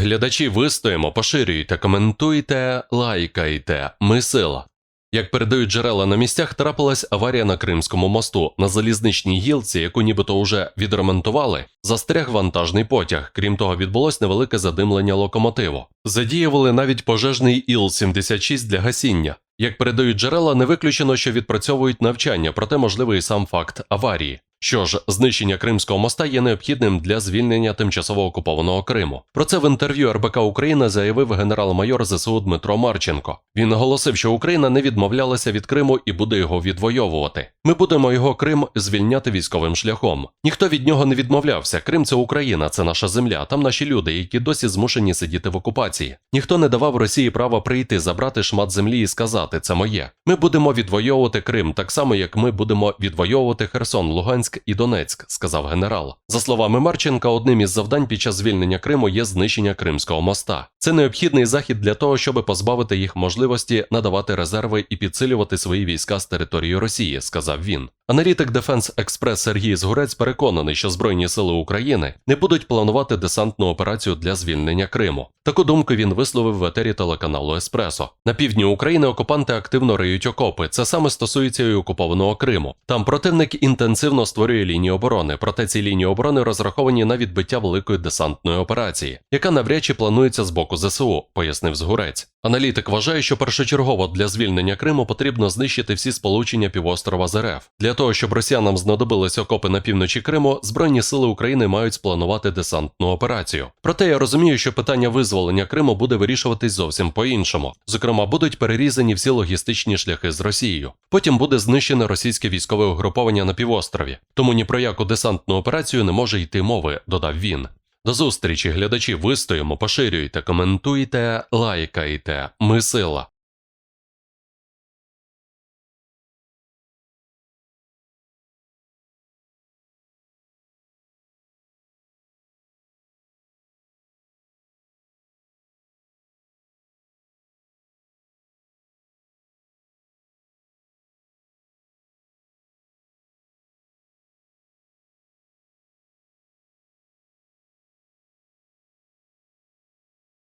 Глядачі вистоїмо, поширюйте, коментуйте, лайкайте. Ми сила. Як передають джерела на місцях, трапилась аварія на Кримському мосту. На залізничній гілці, яку нібито уже відремонтували, застряг вантажний потяг. Крім того, відбулось невелике задимлення локомотиву. Задіювали навіть пожежний Іл-76 для гасіння. Як передають джерела, не виключено, що відпрацьовують навчання, проте можливий сам факт аварії. Що ж, знищення Кримського моста є необхідним для звільнення тимчасово окупованого Криму. Про це в інтерв'ю РБК Україна заявив генерал-майор ЗСУ Дмитро Марченко. Він наголосив, що Україна не відмовлялася від Криму і буде його відвоювати. Ми будемо його Крим звільняти військовим шляхом. Ніхто від нього не відмовлявся. Крим це Україна, це наша земля. Там наші люди, які досі змушені сидіти в окупації. Ніхто не давав Росії права прийти, забрати шмат землі і сказати це моє. Ми будемо відвоювати Крим, так само як ми будемо відвоювати Херсон, Луганськ і Донецьк, сказав генерал. За словами Марченка, одним із завдань під час звільнення Криму є знищення Кримського моста. Це необхідний захід для того, щоб позбавити їх можливості надавати резерви і підсилювати свої війська з території Росії, сказав він. Аналітик Defense Express Сергій Згурець переконаний, що Збройні сили України не будуть планувати десантну операцію для звільнення Криму. Таку думку він висловив в етері телеканалу Еспресо. На півдні України окупанти активно риють окопи. Це саме стосується і окупованого Криму. Там противник інтенсивно створює лінії оборони, проте ці лінії оборони розраховані на відбиття великої десантної операції, яка навряд чи планується з боку ЗСУ, пояснив Згурець. Аналітик вважає, що першочергово для звільнення Криму потрібно знищити всі сполучення півострова з РФ. Для того, щоб росіянам знадобились окопи на півночі Криму, Збройні сили України мають спланувати десантну операцію. Проте я розумію, що питання визволення Криму буде вирішуватись зовсім по-іншому. Зокрема, будуть перерізані всі логістичні шляхи з Росією. Потім буде знищене російське військове угруповання на півострові. Тому ні про яку десантну операцію не може йти мови, додав він. До зустрічі, глядачі, вистоїмо, поширюйте, коментуйте, лайкайте. Ми сила.